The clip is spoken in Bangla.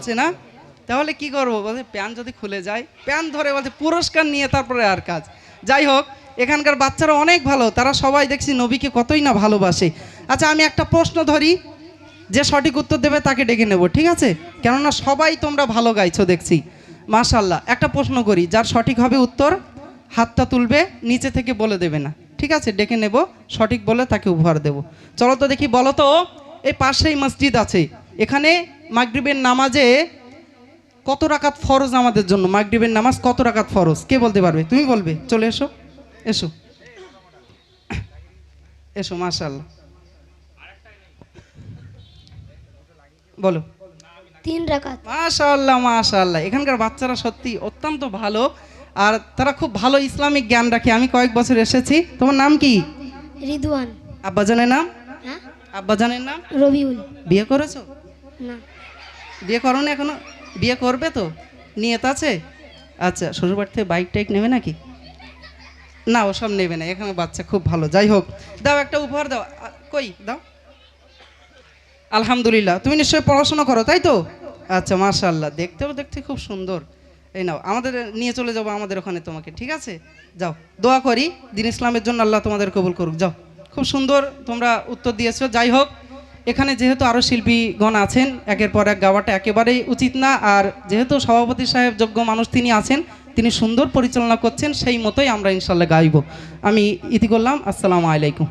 বলছে, না, তাহলে কি করব? বলছে, প্যান যদি খুলে যায়। প্যান ধরে বলছে, পুরস্কার নিয়ে তারপরে আর কাজ। যাই হোক, এখানকার বাচ্চারা অনেক ভালো, তারা সবাই দেখছি নবীকে কতই না ভালোবাসে। আচ্ছা আমি একটা প্রশ্ন ধরি, যে সঠিক উত্তর দেবে তাকে ডেকে নেব, ঠিক আছে? কেননা সবাই তোমরা ভালো গাইছো দেখছি। মাশাল্লাহ একটা প্রশ্ন করি, যার সঠিক হবে উত্তর, হাতটা তুলবে, নিচে থেকে বলে দেবে না। ঠিক আছে, ডেকে নেব, সঠিক বলে তাকে উপহার দেব। চলো তো দেখি, বলো তো, এই পাশেই মসজিদ আছে, এখানে মাগরিবের নামাজে কত রাকাত ফরজ আমাদের জন্য? মাগরিবের নামাজ কত রাকাত ফরজ? কে বলতে পারবে? তুমি বলবে। চলে এসো। এসো। এসো মাশাল্লাহ বলো। তিন রাকাত। মাশাল্লাহ মাশাল্লাহ এখানকার বাচ্চারা সত্যি অত্যন্ত ভালো। আর তারা খুব ভালো ইসলামিক জ্ঞান রাখে। আমি কয়েক বছর এসেছি। তোমার নাম কি? রিদওয়ান। আব্বাজানের নাম? হ্যাঁ? আব্বাজানের নাম? রবিউল। বিয়ে করেছ? না। বিয়ে করো না এখনও? বিয়ে করবে তো? নিয়ত আছে? আচ্ছা শ্বশুরবাড়ি থেকে বাইক টাইক নেবে নাকি? না ওসব নেবে না, এখানে বাচ্চা খুব ভালো। যাই হোক, দাও একটা উপহার দাও। কই? দাও। আলহামদুলিল্লাহ, তুমি নিশ্চয়ই পড়াশোনা করো, তাই তো? আচ্ছা মাশাল্লাহ দেখতেও দেখতে খুব সুন্দর। এই নাও, আমাদের নিয়ে চলে যাব আমাদের ওখানে তোমাকে, ঠিক আছে? যাও, দোয়া করি, দিন ইসলামের জন্য আল্লাহ তোমাদের কবুল করুক। যাও, খুব সুন্দর তোমরা উত্তর দিয়েছ। যাই হোক এখানে যেহেতু আরও শিল্পীগণ আছেন, একের পর এক গাওয়াটা একেবারেই উচিত না। আর যেহেতু সভাপতি সাহেব যোগ্য মানুষ তিনি আছেন, তিনি সুন্দর পরিচালনা করছেন, সেই মতোই আমরা ইনশাল্লাহ গাইব। আমি ইতি করলাম, আসসালামু আলাইকুম।